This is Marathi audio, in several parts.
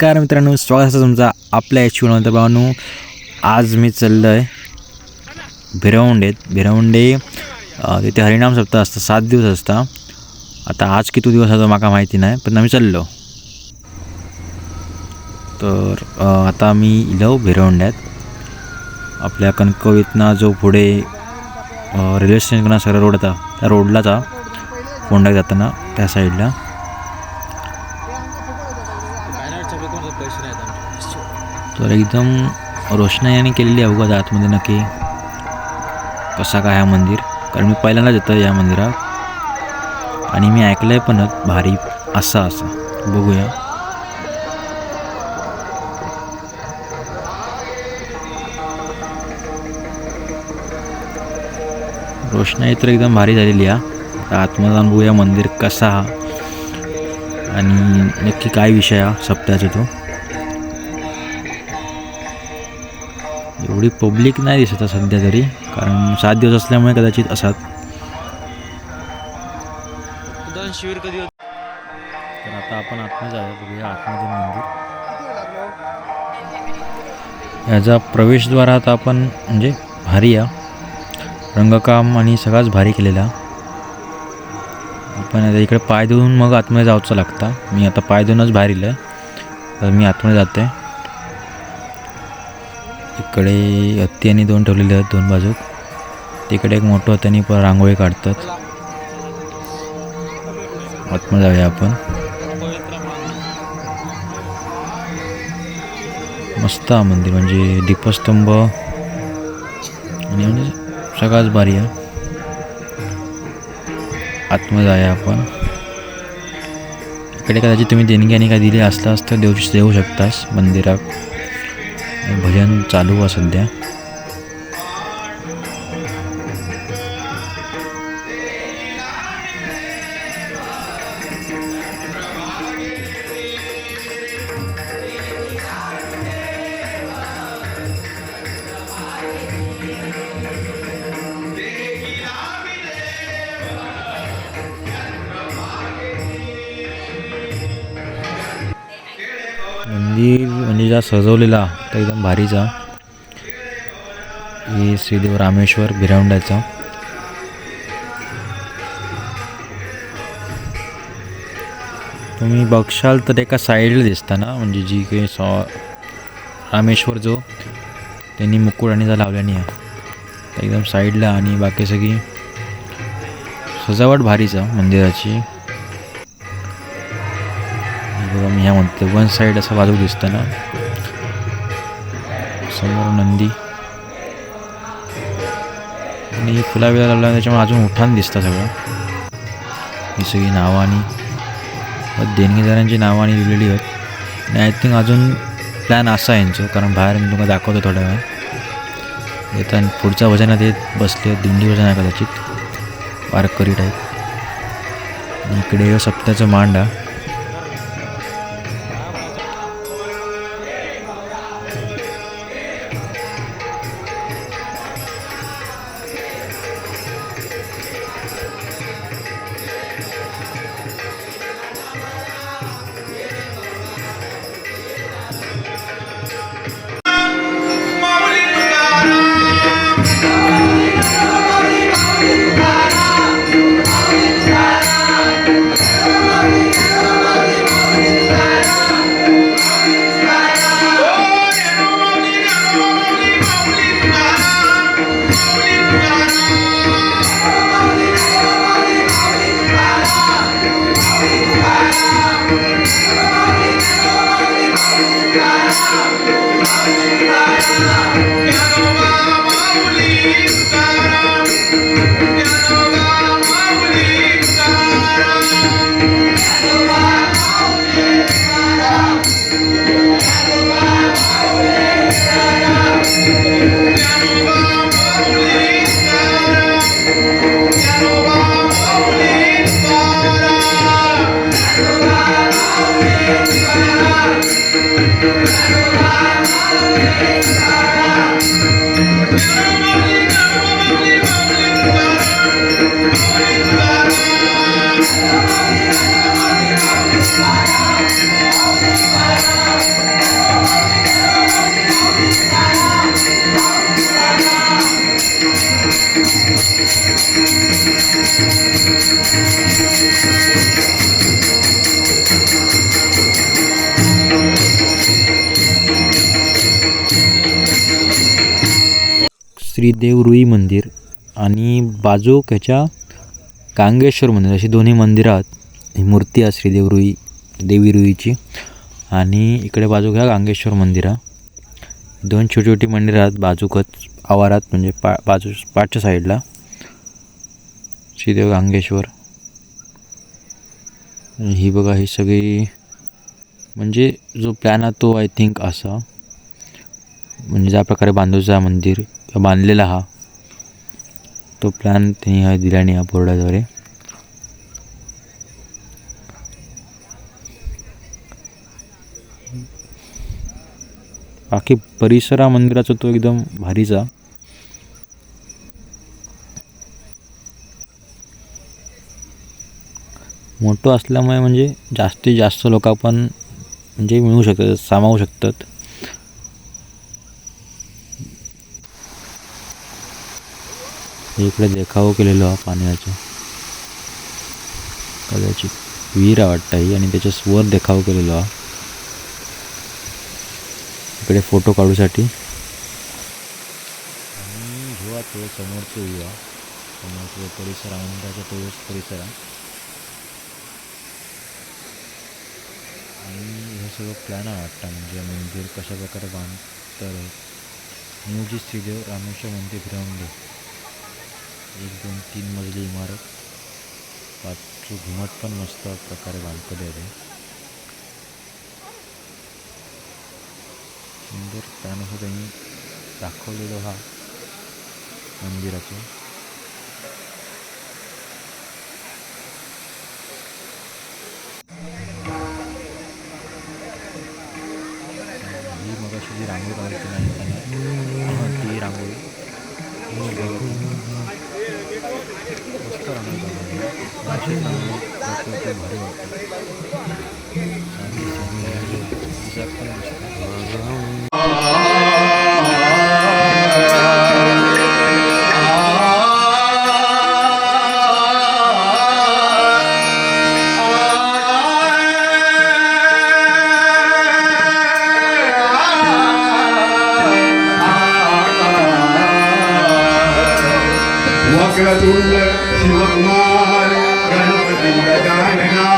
नमस्कार मित्रांनो स्वागत असं तुमचा आपल्या एच नंतर भावानू. आज मी चाललो आहे भिरवंडेत भिरवंडे तिथे हरिनाम सप्ताह असतं सात दिवस असता. आता आज किती दिवस असतो माका माहिती नाही पण आम्ही चाललो. तर आता मी इलो भिरवंड्यात. आपल्या कणकवलीतनं जो पुढे रेल्वे स्टेशन सगळा रोड होता त्या रोडलाच हा फोंड्यात जाताना त्या साईडला तर एकदम रोषणायाने केलेली आहे उगाच आतमध्ये नक्की. कसा काय हा मंदिर? कारण मी पहिल्यांदाच येतो या मंदिरात. आणि मी ऐकलं आहे पण भारी असा असा. बघूया. रोषणाई तर एकदम भारी झालेली आहे. आतमध्ये जाऊन बघूया मंदिर कसा हा. आणि नक्की काय विषय हा सप्त्याचा तो. एवढी पब्लिक नाही दिसत आहे सध्या तरी. कारण सात दिवस असल्यामुळे कदाचित असात शिबिर कधी होत? तर आता आपण आतमध्ये जाऊया बघूया आतमध्ये मंदिर. ह्याचा प्रवेशद्वार आता आपण म्हणजे भारी आहे. रंगकाम आणि सगळाच भारी केलेला. आपण आता इकडे पाय धुवून मग आतमध्ये जायचं लागतं. मी आता पाय धुवूनच बाहेर इलं तर मी आतमध्ये जाते इकडे हत्ती आणि दोन ठेवलेले आहेत दोन बाजूक. तिकडे एक मोठं त्यांनी पण रांगोळी काढतात. आतमध्ये जाऊया आपण. मस्त मंदिर म्हणजे दीपस्तंभ. आणि म्हणजे सगळाच भारी आहे. आतमध्ये जाऊया आपण. इकडे कदाचित तुम्ही देणगी आणि काय दिली असला असतं देऊ देऊ शकतास मंदिरात. भजन चालू आहे सध्या? मंदिर म्हणजे सजवलेला तर एकदम भारीचा. हे श्रीदेव रामेश्वर भिरवंड्याचा तुम्ही बघशाल तर एका साईडला दिसता ना म्हणजे जी काही सॉ रामेश्वर जो त्यांनी मुकुट आणि लावल्याने आहे. एकदम साईडला आणि बाकी सगळी सजावट भारीचा मंदिराची. किंवा मी ह्या म्हणते. वन साईड असा बाजू दिसतं ना. समोर नंदी. आणि फुला बिला लावला त्याच्यामुळे अजून उठान दिसतं सगळं. ही सगळी नावं आणि देणगीदारांची नावं आणि लिहिलेली आहेत. आणि आय थिंक अजून प्लॅन असा आहे यांचं. कारण बाहेर मी तुम्हाला दाखवतो थोड्या वेळ. येतात पुढच्या वजनात येत बसले दिंडी वजन आहे कदाचित. वारकरी टाईप आणि इकडे सप्त्याचं मांडा. श्रीदेव रुई मंदिर आणि बाजूक ह्याच्या कांगेश्वर मंदिर अशी दोन्ही मंदिरं आहेत ही मूर्ती आहे श्रीदेव रुई देवी रुईची आणि इकडे बाजूक ह्या गांगेश्वर मंदिर आहे. दोन छोटी छोटी मंदिरं आहेत बाजूकच आवारात म्हणजे पा बाजू पाठच्या साईडला. श्रीदेव गांगेश्वर ही बघा ही सगळी म्हणजे जो प्लॅन आहे तो आय थिंक असा. म्हणजे ज्या प्रकारे बांधूचा मंदिर किंवा बांधलेला हा. तो प्लॅन त्यांनी हा दिला नाही या बोर्डाद्वारे. बाकी परिसर हा मंदिराचा तो एकदम भारीचा. मोठं असल्यामुळे म्हणजे जास्तीत जास्त लोक पण म्हणजे मिळू शकतात सामावू शकतात. इकडे देखाव केलेलो हा पाण्याचा. कदाचित विहीर वाटतं ही आणि त्याच्या स्वर देखाव केलेलो हा. इकडे फोटो काढूसाठी. आणि जेव्हा तो समोरचं व्ह्यू आहे. समोरचं परिसर आनंदाचा तोच परिसर आहे. आणि हे सगळं प्लॅन आहे वाटतं म्हणजे मंदिर कशा प्रकारे बांधतात मूळजी श्रीदेव रामेश्वर मंदिर फिरवून एक दोन तीन मजली इमारत पाच घुमट पण मस्त प्रकारे बांधलेले आहे ते सुंदर त्यानुसार त्यांनी दाखवलेलं हा मंदिराचं ही मग अशी जी रांगोळी काढायची नाही त्याने ती रांगोळी ही बघा तुम्ही. मस्त रांगोळी काढलेली आहे. अशी रांगोळी काढतो ते भारी वाटतं आणि चांगली दिसत पण दिसते. ಮಂಗಳತುಂಡ ಶಿವಕುಮಾರ ಗಣಪತಿ ಗಜಾನನಾ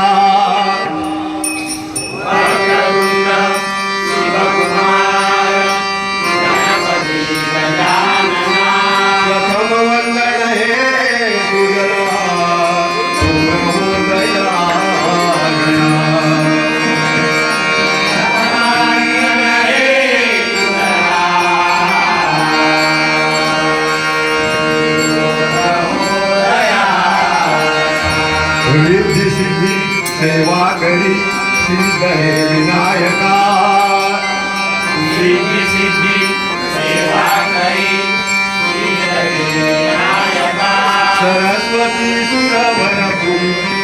सुरवर कुंती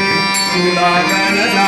तुला गणनायका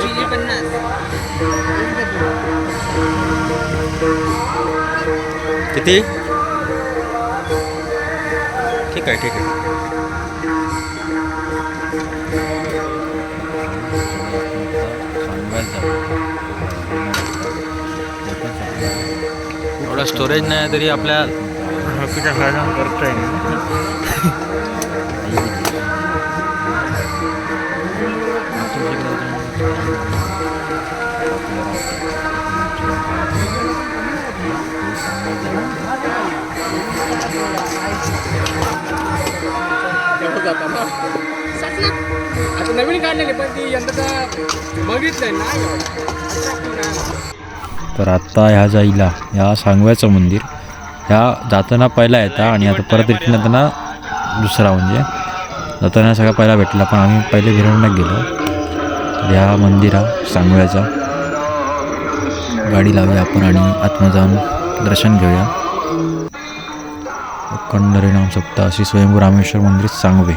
चिली पन्नास किती? ठीक आहे ठीक आहे. एवढा स्टोरेज नाही तरी आपल्या हॉकीच्या फायदा करता येईल आता नवीन पण ती यंदाचा बघितलंय ना. तर आत्ता ह्या जाईला ह्या सांगव्याचं मंदिर. ह्या जाताना पहिला येता आणि आता परत रिटर्न येताना दुसरा म्हणजे. जाताना सगळा पहिला भेटला पण आम्ही पहिले गिरणला गेलो. ह्या मंदिरा सांगव्याचा. गाडी लावूया आपण आणि आत्मजाऊन दर्शन घेऊया. अखंड नाम सप्ताह श्री स्वयंभू रामेश्वर मंदिर सांगवे.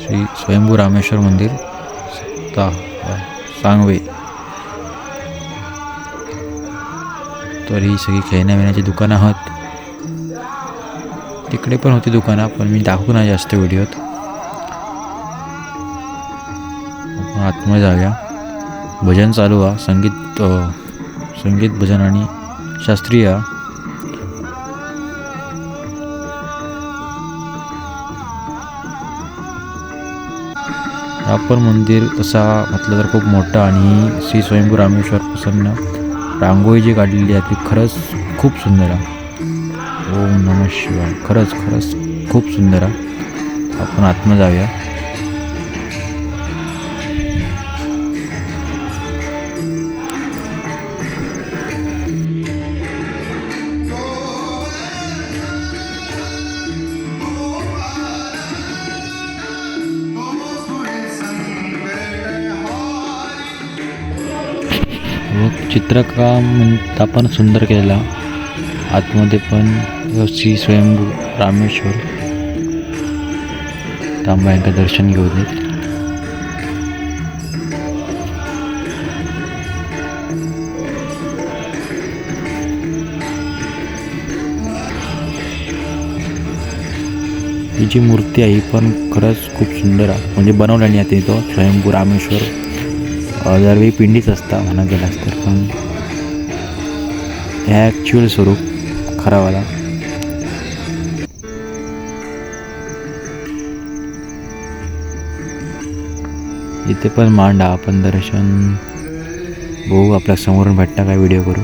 श्री स्वयंभू रामेश्वर मंदिर सप्ताह सांगवे. तर ही सगळी खेळण्या बिण्याची दुकानं आहेत. तिकडे पण होती दुकानं पण मी दाखवू नाही जास्त व्हिडिओत. आपण आतमध्ये जाऊया. भजन चालू आहे संगीत संगीत भजन आणि शास्त्रीय पण मंदिर तसा म्हटलं तर खूप मोठं आणि श्री स्वयंभू रामेश्वर प्रसन्न. रांगोळी जी काढलेली आहे ती खरंच खूप सुंदर आहे. ओम नम शिवाय. खरंच खरंच खूप सुंदर आहे. आपण आत्म जाऊया. चित्रकाम म्हणता पण सुंदर केलेला. आतमध्ये पण श्री स्वयंभू रामेश्वर. तांबा यांचं दर्शन घेऊ देत. ही जी मूर्ती आहे ही पण खरंच खूप सुंदर आहे. म्हणजे बनवल्याने आता तो स्वयंभू रामेश्वर. दरवेळी पिंडीच असता म्हणा गेलास तर पण ॲक्च्युअल स्वरूप खरावाला. इथे पण मांडा आपण दर्शन बघू आपल्या समोरून भेटता काय व्हिडिओ करू.